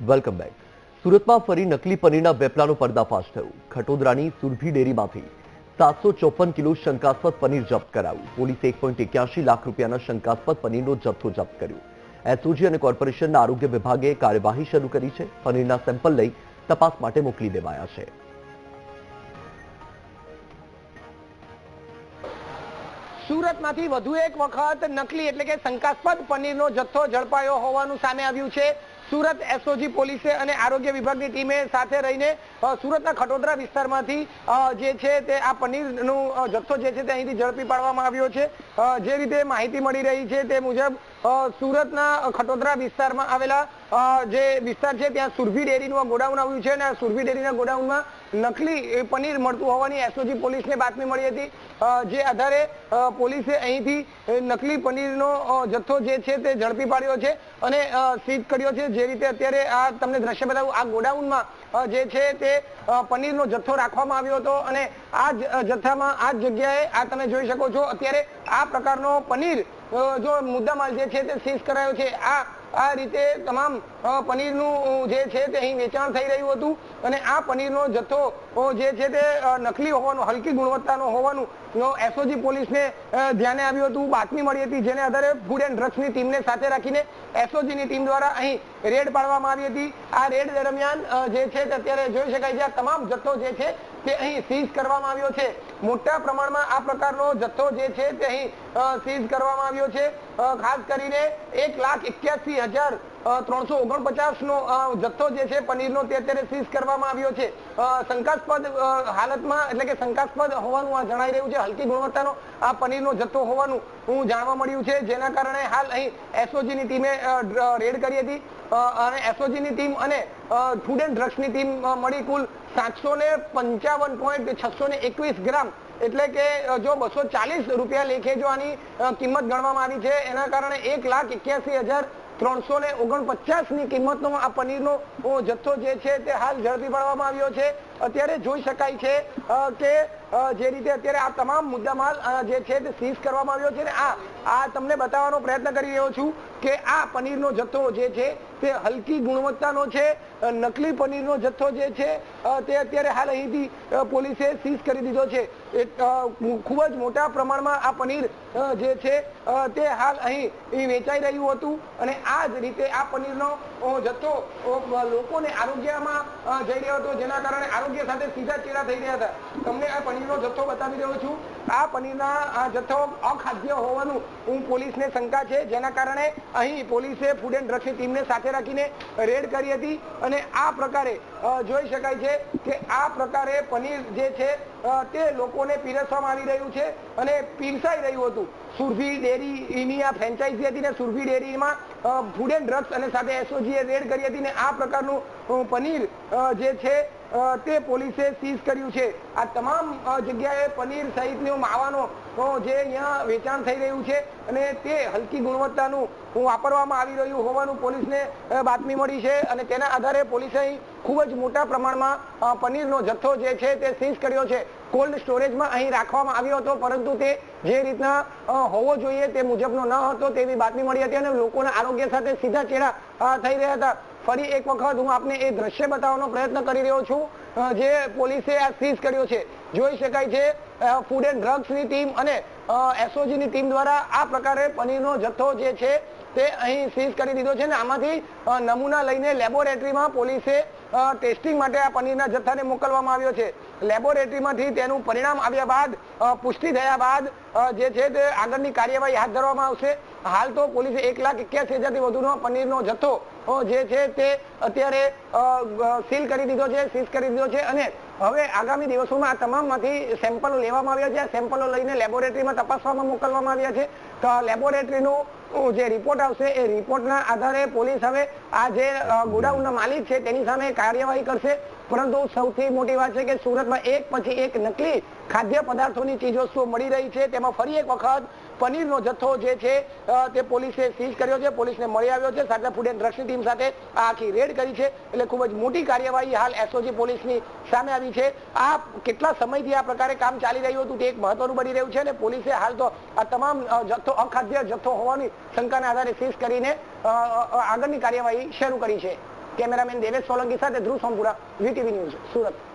Welcome back સુરતમાં ફરી નકલી પનીરના વેપલાનો પર્દાફાશ થયો. ખટોદરાની સુરભી ડેરીમાંથી સાતસો ચોપન કિલો શંકાસ્પદ પનીર જપ્ત કરાયું. પોલીસે એક પોઈન્ટ એક્યાસી લાખ રૂપિયાના શંકાસ્પદ પનીરનો જથ્થો જપ્ત કર્યો. એસઓજી અને કોર્પોરેશનના આરોગ્ય વિભાગે કાર્યવાહી શરૂ કરી છે. પનીરના સેમ્પલ લઈ તપાસ માટે મોકલી દેવાયા છે. સુરતમાંથી વધુ એક વખત નકલી એટલે કે શંકાસ્પદ પનીરનો જથ્થો ઝડપાયો હોવાનું સામે આવ્યું છે. સુરત એસઓજી પોલીસે અને આરોગ્ય વિભાગની ટીમે સાથે રહીને સુરતના ખટોદરા વિસ્તારમાંથી જે છે તે આ પનીરનો જથ્થો જે છે તે અહીંથી ઝડપી પાડવામાં આવ્યો છે. જે રીતે માહિતી મળી રહી છે તે મુજબ સુરતના ખટોદરા વિસ્તારમાં આવેલા જે વિસ્તાર છે, ત્યાં સુરભી ડેરીનું ગોડાઉન આવ્યું છે અને સુરભી ડેરીના ગોડાઉનમાં નકલી પનીર મળતું હોવાની એસઓજી પોલીસને બાતમી મળી હતી. જે આધારે પોલીસે અહીંથી નકલી પનીરનો જથ્થો જે છે તે ઝડપી પાડ્યો છે અને સીઝ કર્યો છે. જે રીતે અત્યારે આ તમને દ્રશ્ય બતાવું, આ ગોડાઉનમાં જે છે તે પનીરનો જથ્થો રાખવામાં આવ્યો હતો અને આ જથ્થામાં, આ જગ્યાએ, આ તમે જોઈ શકો છો, અત્યારે આ પ્રકારનો પનીર જો મુદ્દામાલ જે છે તે સીઝ કરાયો છે, આ આ રીતે તમામ પનીરનું જે છે તે અહીં વેચાણ થઈ રહ્યું હતું અને આ પનીરનો જથ્થો જે છે તે નકલી હોવાનું, હલકી ગુણવત્તાનો હોવાનું એસઓજી પોલીસને ધ્યાને આવ્યું હતું, બાતમી મળી હતી, જેને આધારે ફૂડ એન્ડ ડ્રગ્સની ટીમને સાથે રાખીને એસઓજીની ટીમ દ્વારા અહીં રેડ પાડવામાં આવી હતી. આ રેડ દરમિયાન જે છે અત્યારે જોઈ શકાય છે તમામ જથ્થો જે છે તે અહીં સીઝ કરવામાં આવ્યો છે. મોટા પ્રમાણમાં આ પ્રકારનો જથ્થો જે છે તે અહીં સીઝ કરવામાં આવ્યો છે. ખાસ કરીને એક લાખ એક્યાસી હજાર ત્રણસો ઓગણપચાસ નો જથ્થો જે છે, પનીરનો તે અત્યારે સીઝ કરવામાં આવ્યો છે. શંકાસ્પદ હાલતમાં, એટલે કે શંકાસ્પદ હોવાનું આ જણાઈ રહ્યું છે. હલકી ગુણવત્તાનો આ પનીરનો જથ્થો હોવાનું હું જાણવા મળ્યું છે. જેના કારણે હાલ અહીં એસઓજીની ટીમે રેડ કરી હતી. અને એસઓજીની ટીમ અને ફૂડ એન્ડ ડ્રગ્સની ટીમ મળી કુલ સાતસો ને પંચાવન પોઈન્ટ છસો ને એકવીસ ગ્રામ. એટલે કે જો બસો ચાલીસ રૂપિયા લેખે જો આની કિંમત ગણવામાં આવી છે, એના કારણે એક લાખ એક્યાસી હજાર ત્રણસો ને ઓગણપચાસની કિંમતનો આ પનીરનો જથ્થો જે છે તે હાલ ઝડપી પાડવામાં આવ્યો છે. અત્યારે જોઈ શકાય છે કે જે રીતે અત્યારે આ તમામ મુદ્દામાલ જે છે તે સીઝ કરવામાં આવ્યો છે આ આ તમને બતાવવાનો પ્રયત્ન કરી રહ્યો છું કે આ પનીરનો જથ્થો જે છે તે હલકી ગુણવત્તાનો છે નકલી પનીરનો જથ્થો જે છે તે અત્યારે હાલ અહીંથી પોલીસે સીઝ કરી દીધો છે. ખૂબ જ મોટા પ્રમાણમાં આ પનીર જે છે તે હાલ અહીં વેચાઈ રહ્યું હતું અને આ જ રીતે આ પનીરનો જથ્થો લોકોને આરોગ્યમાં જઈ રહ્યો હતો, જેના કારણે આરોગ્ય સાથે સીધા ચેડા થઈ રહ્યા હતા. તમને આ પનીરનો જથ્થો બતાવી રહ્યો છું. આ પનીરના આ જથ્થો અખાદ્ય હોવાનું હું પોલીસને શંકા છે. જેના કારણે અહીં પોલીસે ફૂડ એન્ડ ડ્રગ્સની ટીમને સાથે રાખીને રેડ કરી હતી અને આ પ્રકારે જોઈ શકાય છે કે આ પ્રકારે પનીર જે છે તે લોકોને પીરસવામાં આવી રહ્યું છે અને પીરસાઈ રહ્યું હતું. સુરભી ડેરીની આ ફ્રેન્ચાઇઝી હતી ને સુરભી ડેરીમાં ફૂડ એન્ડ ડ્રગ્સ અને સાથે એસઓજીએ રેડ કરી હતી ને આ પ્રકારનું પનીર જે છે તે પોલીસે સીઝ કર્યું છે. આ તમામ જગ્યાએ પનીર સહિતનું માવાનો જે અહીંયા વેચાણ થઈ રહ્યું છે અને તે હલકી ગુણવત્તાનું વાપરવામાં આવી રહ્યું હોવાનું પોલીસને બાતમી મળી છે અને તેના આધારે પોલીસે ખૂબ જ મોટા પ્રમાણમાં પનીરનો જથ્થો જે છે તે સીઝ કર્યો છે. કોલ્ડ સ્ટોરેજમાં અહીં રાખવામાં આવ્યો હતો, પરંતુ તે જે રીતના હોવો જોઈએ તે મુજબનો ન હતો તેવી બાતમી મળી હતી અને લોકોના આરોગ્ય સાથે સીધા ચેડા થઈ રહ્યા હતા. ફરી એક વખત હું આપને એ દ્રશ્ય બતાવવાનો પ્રયત્ન કરી રહ્યો છું જે પોલીસે આ સીઝ કર્યો છે. જોઈ શકાય છે ફૂડ એન્ડ ડ્રગ્સની ટીમ અને એસઓજીની ટીમ દ્વારા આ પ્રકારે પનીરનો જથ્થો જે છે તે અહીં સીઝ કરી દીધો છે અને આમાંથી નમૂના લઈને લેબોરેટરીમાં પોલીસે ટેસ્ટિંગ માટે આ પનીરના જથ્થાને મોકલવામાં આવ્યો છે. લેબોરેટરીમાંથી તેનું પરિણામ આવ્યા બાદ પુષ્ટિ થયા બાદ જે છે તે આગળની કાર્યવાહી હાથ ધરવામાં આવશે. હાલ તો પોલીસે એક લાખ એક્યાસી હજારથી વધુનો પનીરનો જથ્થો જે છે તે અત્યારે સીલ કરી દીધો છે, સીઝ કરી દીધો છે અને હવે આગામી દિવસોમાં આ તમામમાંથી સેમ્પલો લેવામાં આવ્યા છે. સેમ્પલો લઈને લેબોરેટરીમાં તપાસવામાં મોકલવામાં આવ્યા છે. લેબોરેટરીનું જે રિપોર્ટ આવશે, એ રિપોર્ટના આધારે પોલીસ હવે આ જે ગોડાઉનના માલિક છે, તેની સામે કાર્યવાહી કરશે. પરંતુ સૌથી મોટી વાત છે કે સુરતમાં એક પછી એક નકલી ખાદ્ય પદાર્થોની ચીજવસ્તુઓ મળી રહી છે. તેમાં ફરી એક વખત પનીરનો જથ્થો જે છે તે પોલીસે સીઝ કર્યો છે. પોલીસને મળી આવ્યો છે. સાથે ફૂડ એન્ડ ડ્રગ્સની ટીમ સાથે આખી રેડ કરી છે. એટલે ખૂબ જ મોટી કાર્યવાહી હાલ એસઓજી પોલીસની સામે આવી છે. આ કેટલા સમયથી આ પ્રકારે કામ ચાલી રહ્યું હતું તે એક મહત્વનું બની રહ્યું છે અને પોલીસે હાલ તો આ તમામ જથ્થો, અખાદ્ય જથ્થો હોવાની શંકાના આધારે સીઝ કરીને આગળની કાર્યવાહી શરૂ કરી છે. કેમેરામેન દેવેશ સોલંકી સાથે ધ્રુવ સોમપુરા વીટીવી ન્યૂઝ, સુરત.